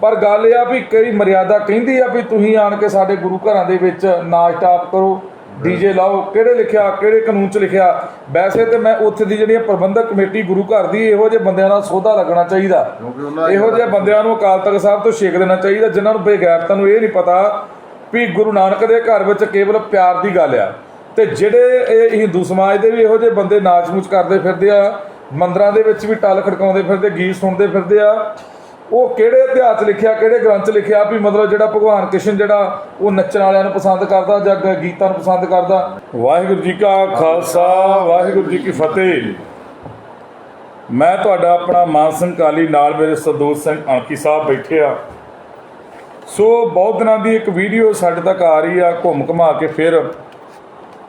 ਪਰ ਗੱਲ ਇਹ ਆ ਵੀ ਕਈ ਮਰਿਆਦਾ ਕਹਿੰਦੀ ਆ ਵੀ ਤੁਸੀਂ ਆਣ ਕੇ ਸਾਡੇ ਗੁਰੂ ਘਰਾਂ ਦੇ ਵਿੱਚ ਨਾਚ ਟਾਪ ਕਰੋ ਡੀਜੇ ਲਾਓ ਕਿਹੜੇ ਲਿਖਿਆ ਕਿਹੜੇ ਕਾਨੂੰਨ 'ਚ ਲਿਖਿਆ। ਵੈਸੇ ਤੇ ਮੈਂ ਉੱਥੇ ਦੀ ਜਿਹੜੀ ਪ੍ਰਬੰਧਕ ਕਮੇਟੀ ਗੁਰੂ ਘਰ ਦੀ ਇਹੋ ਜਿਹੇ ਬੰਦਿਆਂ ਨਾਲ ਸੋਧਾ ਲੱਗਣਾ ਚਾਹੀਦਾ। ਇਹੋ ਜਿਹੇ ਬੰਦਿਆਂ ਨੂੰ ਅਕਾਲ ਤਖਤ ਸਾਹਿਬ ਤੋਂ ਛੇਕ ਦੇਣਾ ਚਾਹੀਦਾ ਜਿਨ੍ਹਾਂ ਨੂੰ ਬੇਗੈਰਤਾਂ ਨੂੰ ਇਹ ਨਹੀਂ ਪਤਾ ਵੀ ਗੁਰੂ ਨਾਨਕ ਦੇ ਘਰ ਵਿੱਚ ਕੇਵਲ ਪਿਆਰ ਦੀ ਗੱਲ ਆ। ਤੇ ਜਿਹੜੇ ਇਹ ਹਿੰਦੂ ਸਮਾਜ ਦੇ ਵੀ ਇਹੋ ਜਿਹੇ ਬੰਦੇ ਨਾਚ-ਮੂਚ ਕਰਦੇ ਫਿਰਦੇ ਆ ਮੰਦਰਾਂ ਦੇ ਵਿੱਚ ਵੀ ਟਲ ਖੜਕਾਉਂਦੇ ਫਿਰਦੇ ਗੀਤ ਸੁਣਦੇ ਫਿਰਦੇ ਆ ਉਹ ਕਿਹੜੇ ਇਤਿਹਾਸ 'ਚ ਲਿਖਿਆ, ਕਿਹੜੇ ਗ੍ਰੰਥ 'ਚ ਲਿਖਿਆ ਵੀ ਮਤਲਬ ਜਿਹੜਾ ਭਗਵਾਨ ਕ੍ਰਿਸ਼ਨ ਜਿਹੜਾ ਉਹ ਨੱਚਣ ਵਾਲਿਆਂ ਨੂੰ ਪਸੰਦ ਕਰਦਾ ਜਾਂ ਗੀਤਾਂ ਨੂੰ ਪਸੰਦ ਕਰਦਾ? ਵਾਹਿਗੁਰੂ ਜੀ ਕਾ ਖਾਲਸਾ, ਵਾਹਿਗੁਰੂ ਜੀ ਕੀ ਫਤਿਹ। ਮੈਂ ਤੁਹਾਡਾ ਆਪਣਾ ਮਾਨ ਸਿੰਘ ਕਾਲੀ ਨਾਲ ਮੇਰੇ ਸਰਦੂਲ ਸਿੰਘ ਅਣਖੀ ਸਾਹਿਬ ਬੈਠੇ ਆ। ਸੋ ਬਹੁਤ ਦਿਨਾਂ ਦੀ ਇੱਕ ਵੀਡੀਓ ਸਾਡੇ ਤੱਕ ਆ ਰਹੀ ਆ, ਘੁੰਮ ਘਮਾ ਕੇ ਫਿਰ।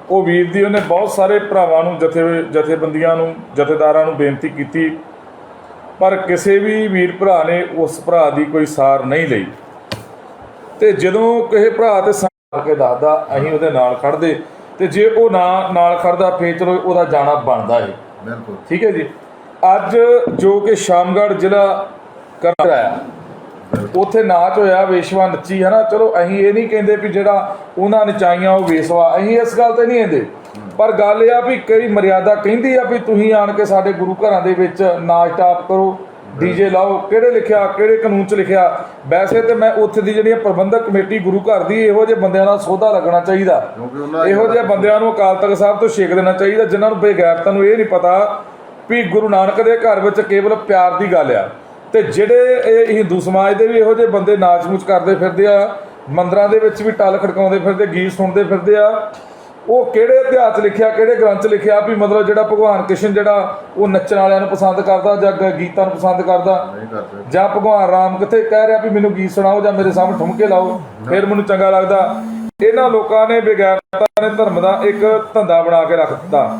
ਉਹ ਵੀਰ ਦੀ ਉਹਨੇ ਬਹੁਤ ਸਾਰੇ ਭਰਾਵਾਂ ਨੂੰ, ਜਥੇ, ਜਥੇਬੰਦੀਆਂ ਨੂੰ, ਜਥੇਦਾਰਾਂ ਨੂੰ ਬੇਨਤੀ ਕੀਤੀ ਪਰ ਕਿਸੇ ਵੀ ਵੀਰ ਭਰਾ ਨੇ ਉਸ ਭਰਾ ਦੀ ਕੋਈ ਸਾਰ ਨਹੀਂ ਲਈ। ਤੇ ਜਦੋਂ ਕਿਸੇ ਭਰਾ ਤੇ ਸਾਰ ਕੇ ਦੱਸਦਾ ਅਸੀਂ ਉਹਦੇ ਨਾਲ ਖੜਦੇ ਤੇ ਜੇ ਉਹ ਨਾ ਨਾਲ ਖੜਦਾ ਫੇਰ ਚਲੋ ਉਹਦਾ ਜਾਣਾ ਬਣਦਾ ਏ। ਬਿਲਕੁਲ। ਠੀਕ ਹੈ ਜੀ? ਅੱਜ ਜੋ ਕਿ ਸ਼ਾਮਗੜ੍ਹ ਜ਼ਿਲ੍ਹਾ ਕਰ ਆਇਆ ਉੱਥੇ ਨਾਚ ਹੋਇਆ ਵੇਸ਼ਵਾ ਨੱਚੀ ਹੈ ਨਾ ਚਲੋ ਅਸੀਂ ਇਹ ਨਹੀਂ ਕਹਿੰਦੇ ਵੀ ਜਿਹੜਾ ਉਹਨਾਂ ਨਚਾਈਆਂ ਉਹ ਵੇਸਵਾ। ਅਸੀਂ ਇਸ ਗੱਲ ਤੇ ਨਹੀਂ ਕਹਿੰਦੇ। ਪਰ ਗੱਲ ਇਹ ਆ ਵੀ ਕਈ ਮਰਿਆਦਾ ਕਹਿੰਦੀ ਆ ਵੀ ਤੁਸੀਂ ਆਣ ਕੇ ਸਾਡੇ ਗੁਰੂ ਘਰਾਂ ਦੇ ਵਿੱਚ ਨਾਚ ਟਾਪ ਕਰੋ ਡੀਜੇ ਲਾਓ ਕਿਹੜੇ ਲਿਖਿਆ ਕਿਹੜੇ ਕਾਨੂੰਨ 'ਚ ਲਿਖਿਆ। ਵੈਸੇ ਤੇ ਮੈਂ ਉੱਥੇ ਦੀ ਜਿਹੜੀ ਪ੍ਰਬੰਧਕ ਕਮੇਟੀ ਗੁਰੂ ਘਰ ਦੀ ਇਹੋ ਜਿਹੇ ਬੰਦਿਆਂ ਨਾਲ ਸੋਧਾ ਲੱਗਣਾ ਚਾਹੀਦਾ। ਇਹੋ ਜਿਹੇ ਬੰਦਿਆਂ ਨੂੰ ਅਕਾਲ ਤਖਤ ਸਾਹਿਬ ਤੋਂ ਛੇਕ ਦੇਣਾ ਚਾਹੀਦਾ ਜਿਨ੍ਹਾਂ ਨੂੰ ਬੇਗੈਰਤਾਂ ਨੂੰ ਇਹ ਨਹੀਂ ਪਤਾ ਵੀ ਗੁਰੂ ਨਾਨਕ ਦੇ ਘਰ ਵਿੱਚ ਕੇਵਲ ਪਿਆਰ ਦੀ ਗੱਲ ਆ। ਤੇ ਜਿਹੜੇ ਇਹ ਹਿੰਦੂ ਸਮਾਜ ਦੇ ਵੀ ਇਹੋ ਜਿਹੇ ਬੰਦੇ ਨਾਚ-ਮੂਚ ਕਰਦੇ ਫਿਰਦੇ ਆ ਮੰਦਰਾਂ ਦੇ ਵਿੱਚ ਵੀ ਟਲ ਖੜਕਾਉਂਦੇ ਫਿਰਦੇ ਗੀਤ ਸੁਣਦੇ ਫਿਰਦੇ ਆ ਉਹ ਕਿਹੜੇ ਇਤਿਹਾਸ ਲਿਖਿਆ ਕਿਹੜੇ ਗ੍ਰੰਥ ਲਿਖਿਆ ਵੀ ਮਤਲਬ ਜਿਹੜਾ ਭਗਵਾਨ ਕ੍ਰਿਸ਼ਨ ਜਿਹੜਾ ਉਹ ਨੱਚਣ ਵਾਲਿਆਂ ਨੂੰ ਪਸੰਦ ਕਰਦਾ ਜਾਂ ਗੀਤਾਂ ਨੂੰ ਪਸੰਦ ਕਰਦਾ? ਜਾਂ ਭਗਵਾਨ ਰਾਮ ਕਿੱਥੇ ਕਹਿ ਰਿਹਾ ਵੀ ਮੈਨੂੰ ਗੀਤ ਸੁਣਾਓ ਜਾਂ ਮੇਰੇ ਸਾਹਮਣੇ ਠੁਮਕੇ ਲਾਓ ਫਿਰ ਮੈਨੂੰ ਚੰਗਾ ਲੱਗਦਾ। ਇਹਨਾਂ ਲੋਕਾਂ ਨੇ ਵਿਗਿਆਨਤਾ ਨੇ ਧਰਮ ਦਾ ਇੱਕ ਧੰਦਾ ਬਣਾ ਕੇ ਰੱਖ ਦਿੱਤਾ।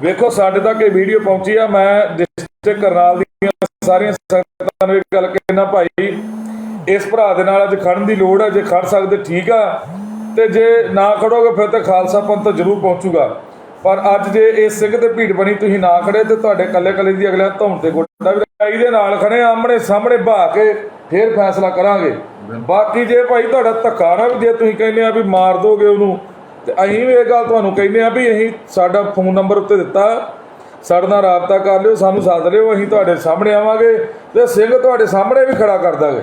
ਵੇਖੋ ਸਾਡੇ ਤੱਕ ਇਹ ਵੀਡੀਓ ਪਹੁੰਚੀ ਆ ਮੈਂ ਡਿਸਟ੍ਰਿਕਟ ਕਰਨਾਲ ਦੀਆਂ ਸਾਰੀਆਂ ਸੰਗਤਾਂ ਨੂੰ ਇਹ ਗੱਲ ਕਹਿਣਾ ਭਾਈ ਇਸ ਭਰਾ ਦੇ ਨਾਲ ਅੱਜ ਖੜਨ ਦੀ ਲੋੜ ਹੈ ਜੇ ਖੜ ਸਕਦੇ ਠੀਕ ਆ। ਤੇ ਜੇ ਨਾ ਖੜੋਗੇ ਫਿਰ ਤਾਂ ਖਾਲਸਾ ਪੰਥ ਜ਼ਰੂਰ ਪਹੁੰਚੂਗਾ। ਪਰ ਅੱਜ ਜੇ ਇਸ ਸਿੰਘ ਤੇ ਭੀੜ ਬਣੀ ਤੁਸੀਂ ਨਾ ਖੜੇ ਤੇ ਤੁਹਾਡੇ ਕੱਲੇ ਕੱਲੇ ਦੀ ਅਗਲੇ ਧੌਣ ਤੇ ਗੋਡਾ। ਵੀ ਰਾਈ ਦੇ ਨਾਲ ਖੜੇ ਆਮਣੇ ਸਾਹਮਣੇ ਬਹਾ ਕੇ ਫਿਰ ਫੈਸਲਾ ਕਰਾਂਗੇ। ਬਾਕੀ ਜੇ ਭਾਈ ਤੁਹਾਡਾ ਧੱਕਾ ਨਾ ਵੀ ਜੇ ਤੁਸੀਂ ਕਹਿੰਦੇ ਆ ਵੀ ਮਾਰ ਦੋਗੇ ਉਹਨੂੰ ਤੇ ਅਸੀਂ ਵੀ ਇਹ ਗੱਲ ਤੁਹਾਨੂੰ ਕਹਿੰਦੇ ਆ ਵੀ ਅਸੀਂ ਸਾਡਾ ਫੋਨ ਨੰਬਰ ਉੱਤੇ ਦਿੱਤਾ। ਸਾਡੇ ਨਾਲ ਰਾਬਤਾ ਕਰ ਲਿਓ ਸਾਨੂੰ ਸੱਦ ਲਿਓ ਅਸੀਂ ਤੁਹਾਡੇ ਸਾਹਮਣੇ ਆਵਾਂਗੇ ਤੇ ਸਿੰਘ ਤੁਹਾਡੇ ਸਾਹਮਣੇ ਵੀ ਖੜਾ ਕਰ ਦਾਂਗੇ।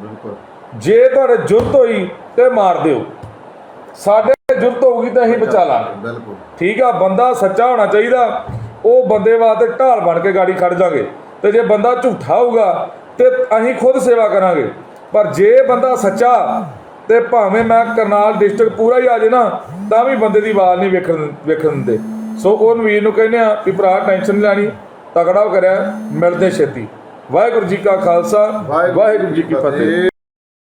ਬਿਲਕੁਲ। ਜੇ ਤੁਹਾਡੇ ਜੁਰਤ ਹੋਈ ਤੇ ਮਾਰ ਦਿਓ। ਸਾਡੇ ਜੁਰਤ ਹੋਊਗੀ ਤਾਂ ਅਸੀਂ ਬਚਾ ਲਾਂਗੇ। ਬਿਲਕੁਲ ਠੀਕ ਆ ਬੰਦਾ ਸੱਚਾ ਹੋਣਾ ਚਾਹੀਦਾ। ਉਹ ਬੰਦੇ ਵਾਸਤੇ ਢਾਲ ਬਣ ਕੇ ਗਾੜੀ ਖੜ ਜਾਗੇ। ਤੇ ਜੇ ਬੰਦਾ ਝੂਠਾ ਹੋਊਗਾ ਤੇ ਅਸੀਂ ਖੁਦ ਸੇਵਾ ਕਰਾਂਗੇ। ਪਰ ਜੇ ਬੰਦਾ ਸੱਚਾ ਤੇ ਭਾਵੇਂ ਮੈਂ ਕਰਨਾਲ ਡਿਸਟ੍ਰਿਕਟ ਪੂਰਾ ਹੀ ਆ ਜੇ ਨਾ ਤਾਂ ਵੀ ਬੰਦੇ ਦੀ ਆਵਾਜ਼ ਨਹੀਂ ਵੇਖਣ ਵੇਖਣ ਦਿੰਦੇ। ਸੋ ਉਹ ਵੀਰ ਨੂੰ ਕਹਿੰਦੇ ਆ ਵੀ ਭਰਾ ਟੈਨਸ਼ਨ ਨਹੀਂ ਲੈਣੀ ਤਗੜਾ ਕਰਿਆ ਮਿਲਦੇ ਛੇਤੀ। ਵਾਹਿਗੁਰੂ ਜੀ ਕਾ ਖਾਲਸਾ ਵਾਹਿਗੁਰੂ ਜੀ ਕੀ ਫਤਿਹ।